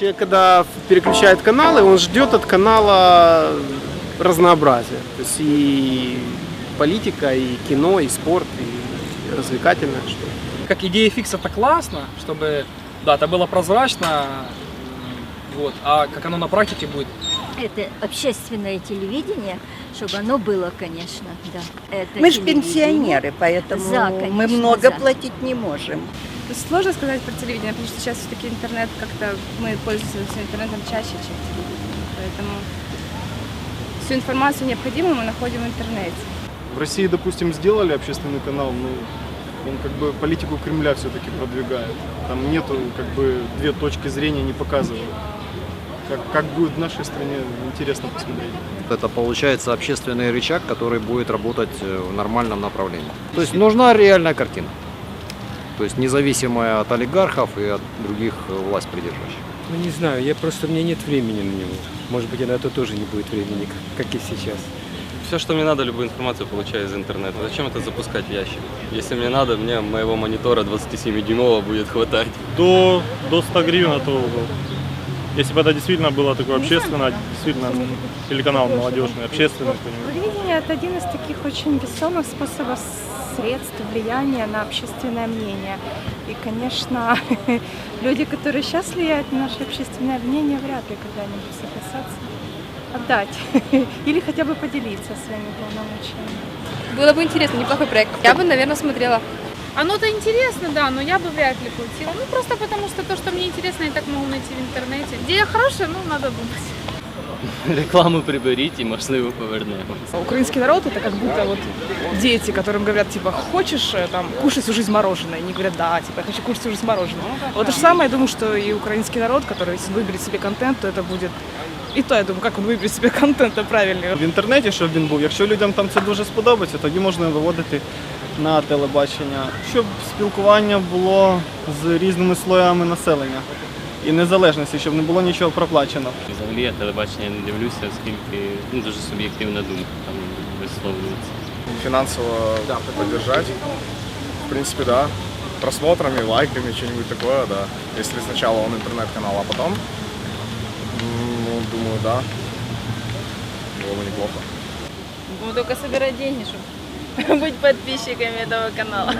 Человек, когда переключает каналы, он ждет от канала разнообразия. То есть и политика, и кино, и спорт, и развлекательное что Как идея фикса это классно, чтобы, да, это было прозрачно, вот, а как оно на практике будет, Это общественное телевидение, чтобы оно было, конечно, да. Это Мы же пенсионеры, поэтому За, мы конечно, много за. платить не можем. Сложно сказать про телевидение, потому что сейчас все-таки интернет как-то мы пользуемся интернетом чаще, чем телевидением. Поэтому всю информацию необходимую мы находим в интернете. В России, допустим, сделали общественный канал, но он как бы политику Кремля все-таки продвигает. Там нету как бы две точки зрения не показывают. Как, как будет в нашей стране, интересно посмотреть. Это получается общественный рычаг, который будет работать э, в нормальном направлении. То есть нужна реальная картина. То есть независимая от олигархов и от других э, власть придержащих. Ну не знаю, я просто у меня нет времени на него. Может быть, и на это тоже не будет времени, как как и сейчас. Все, что мне надо, любую информацию получаю из интернета. Зачем это запускать в ящик? Если мне надо, мне моего монитора 27-дюймового будет хватать. до, до 100 гривен это был. Если бы это действительно было такое общественное, действительно телеканал молодежный, общественный. Телевидение – это один из таких очень весомых способов средств влияния на общественное мнение. И, конечно, люди, которые сейчас влияют на наше общественное мнение, вряд ли когда-нибудь согласятся отдать или хотя бы поделиться своими полномочиями. Было бы интересно, неплохой проект. Я бы, наверное, смотрела. Оно-то интересно, да, но я бы вряд ли крутила. Ну, просто потому что то, что мне интересно, я так могу найти в интернете. Идея хорошая, ну, надо думать. Рекламу приберіть і, можливо, повернемо. Украинский народ это как будто вот дети, которым говорят, типа, хочешь э, там кушать всю жизнь мороженое? Они говорят, да, типа, я хочу кушать всю жизнь мороженое. Вот то же самое, я думаю, что и украинский народ, который если выберет себе контент, то это будет... И то, я думаю, как он выберет себе контент правильный. В інтернеті, щоб він був, якщо людям там це дуже сподобається, тоді можна виводити на телебачення, щоб спілкування було з різними слоями населення і незалежності, щоб не було нічого проплачено. Взагалі я телебачення не дивлюся, оскільки ну, дуже суб'єктивна думка там висловлюється. Финансово поддержать, в принципе, да. Просмотрами, лайками, что-нибудь такое, да. Если сначала он интернет-канал, а потом, ну, думаю, да, было бы неплохо. Будем только собирать деньги, чтобы быть подписчиками этого канала.